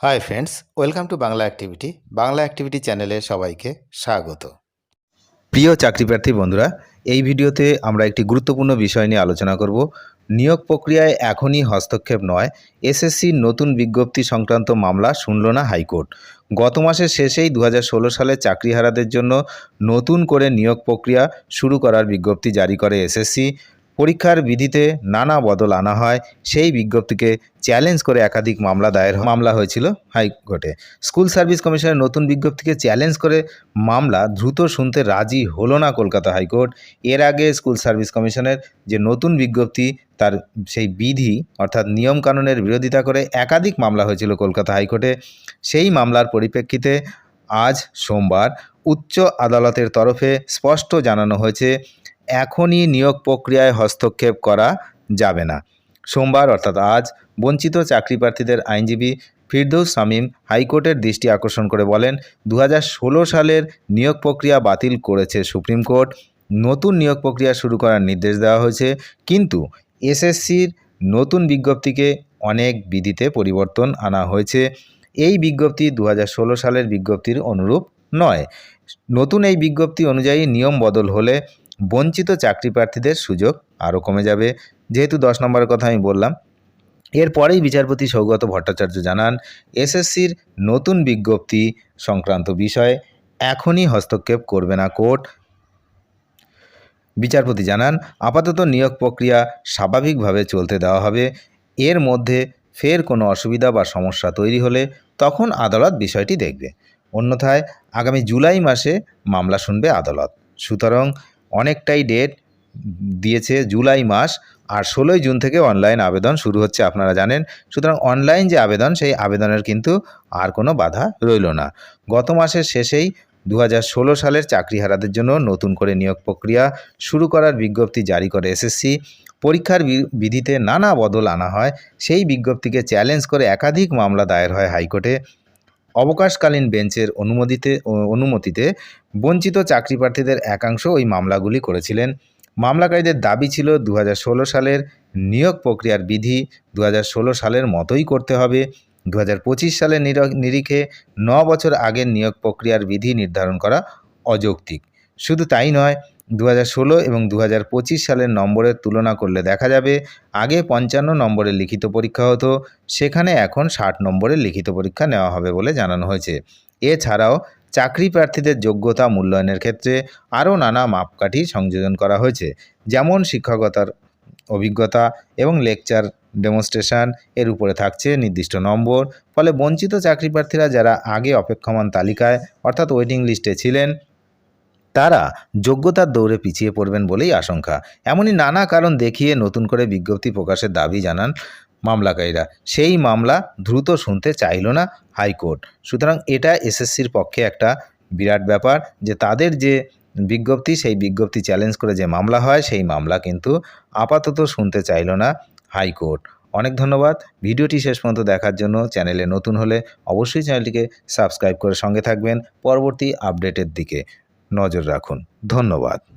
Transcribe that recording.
Hi friends welcome to Bangla activity Bangla activity চ্যানেলে সবাইকে স্বাগত। প্রিয় চাকরিপ্রার্থী বন্ধুরা, এই ভিডিওতে আমরা একটি গুরুত্বপূর্ণ বিষয় নিয়ে আলোচনা করব। নিয়োগ প্রক্রিয়ায় এখনই হস্তক্ষেপ নয়। এসএসসির নতুন বিজ্ঞপ্তি সংক্রান্ত মামলা শুনল না হাইকোর্ট। গত মাসের শেষেই দু হাজার ষোলো সালে চাকরিহারাদের জন্য নতুন করে নিয়োগ প্রক্রিয়া শুরু করার বিজ্ঞপ্তি জারি করে এসএসসি পরীক্ষার বিধিতে নানা বদল আনা হয়। সেই বিজ্ঞপ্তিকে চ্যালেঞ্জ করে একাধিক মামলা দায়ের মামলা হয়েছিল হাইকোর্টে। স্কুল সার্ভিস কমিশনের নতুন বিজ্ঞপ্তিকে চ্যালেঞ্জ করে মামলা দ্রুত শুনতে রাজি হলো না কলকাতা হাইকোর্ট। এর আগে স্কুল সার্ভিস কমিশনের যে নতুন বিজ্ঞপ্তি, তার সেই বিধি, অর্থাৎ নিয়মকানুনের বিরোধিতা করে একাধিক মামলা হয়েছিল কলকাতা হাইকোর্টে। সেই মামলার পরিপ্রেক্ষিতে আজ সোমবার উচ্চ আদালতের তরফে স্পষ্ট জানানো হয়েছে এখনই নিয়োগ প্রক্রিয়ায় হস্তক্ষেপ করা যাবে না। সোমবার, অর্থাৎ আজ, বঞ্চিত চাকরি প্রার্থীদের আইনজীবী ফিরদৌস শামীম হাইকোর্টের দৃষ্টি আকর্ষণ করে বলেন দু হাজার ষোলো সালের নিয়োগ প্রক্রিয়া বাতিল করেছে সুপ্রিম কোর্ট। নতুন নিয়োগ প্রক্রিয়া শুরু করার নির্দেশ দেওয়া হয়েছে, কিন্তু এসএসসির নতুন বিজ্ঞপ্তিকে অনেক বিধিতে পরিবর্তন আনা হয়েছে। এই বিজ্ঞপ্তি দু হাজার ষোলো সালের বিজ্ঞপ্তির অনুরূপ নয়। নতুন এই বিজ্ঞপ্তি অনুযায়ী নিয়ম বদল হলে বঞ্চিত চাকরি প্রার্থীদের সুযোগ আরও কমে যাবে। যেহেতু দশ নম্বরের কথা আমি বললাম, এরপরেই বিচারপতি সৌগত ভট্টাচার্য জানান, এসএসসির নতুন বিজ্ঞপ্তি সংক্রান্ত বিষয়ে এখনই হস্তক্ষেপ করবে না কোর্ট। বিচারপতি জানান, আপাতত নিয়োগ প্রক্রিয়া স্বাভাবিকভাবে চলতে দেওয়া হবে। এর মধ্যে ফের কোনো অসুবিধা বা সমস্যা তৈরি হলে তখন আদালত বিষয়টি দেখবে। অন্যথায় আগামী জুলাই মাসে মামলা শুনবে আদালত। সুতরাং অনেকটাই ডেট দিয়েছে জুলাই মাস আর ষোলোই জুন থেকে অনলাইন আবেদন শুরু হচ্ছে, আপনারা জানেন। সুতরাং অনলাইন যে আবেদন, সেই আবেদনের কিন্তু আর কোনো বাধা রইল না। গত মাসের শেষেই দু হাজার ষোলো সালের চাকরিহারাদের জন্য নতুন করে নিয়োগ প্রক্রিয়া শুরু করার বিজ্ঞপ্তি জারি করে এসএসসি পরীক্ষার বিধিতে নানা বদল আনা হয়, সেই বিজ্ঞপ্তিকে চ্যালেঞ্জ করে একাধিক মামলা দায়ের হয় হাইকোর্টে। অবকাশকালীন বেঞ্চের অনুমোদিতে অনুমতিতে বঞ্চিত চাকরি প্রার্থীদের একাংশ ওই মামলাগুলি করেছিলেন। মামলাকারীদের দাবি ছিল দু হাজার ষোলো সালের নিয়োগ প্রক্রিয়ার বিধি দু হাজার ষোলো সালের মতোই করতে হবে। দু হাজার পঁচিশ সালের নির- নিরিখে ন বছর আগের নিয়োগ প্রক্রিয়ার বিধি নির্ধারণ করা অযৌক্তিক। শুধু তাই নয় দু হাজার ষোলো এবং দু হাজার পঁচিশ সালের নম্বরের তুলনা করলে দেখা যাবে আগে পঞ্চান্ন নম্বরের লিখিত পরীক্ষা হতো, সেখানে এখন ষাট নম্বরের লিখিত পরীক্ষা নেওয়া হবে বলে জানানো হয়েছে। এছাড়াও চাকরি প্রার্থীদের যোগ্যতা মূল্যায়নের ক্ষেত্রে আরও নানা মাপকাঠি সংযোজন করা হয়েছে, যেমন শিক্ষকতার অভিজ্ঞতা এবং লেকচার ডেমনস্ট্রেশন। এর উপরে থাকছে নির্দিষ্ট নম্বর, ফলে বঞ্চিত চাকরি প্রার্থীরা যারা আগে অপেক্ষমান তালিকায়, অর্থাৎ ওয়েটিং লিস্টে ছিলেন তারা যোগ্যতার দৌড়ে পিছিয়ে পড়বেন বলেই আশঙ্কা। এমনই নানা কারণ দেখিয়ে নতুন করে বিজ্ঞপ্তি প্রকাশের দাবি জানান মামলাকারীরা। সেই মামলা দ্রুত শুনতে চাইল না হাইকোর্ট। সুতরাং এটা এসএসসির পক্ষে একটা বিরাট ব্যাপার যে তাদের যে বিজ্ঞপ্তি, সেই বিজ্ঞপ্তি চ্যালেঞ্জ করে যে মামলা হয়, সেই মামলা কিন্তু আপাতত শুনতে চাইল না হাইকোর্ট। অনেক ধন্যবাদ। ভিডিওটি শেষ পর্যন্ত দেখার জন্য চ্যানেলে নতুন হলে অবশ্যই চ্যানেলটিকে সাবস্ক্রাইব করে সঙ্গে থাকবেন। পরবর্তী আপডেটের দিকে। নজর রাখুন। ধন্যবাদ।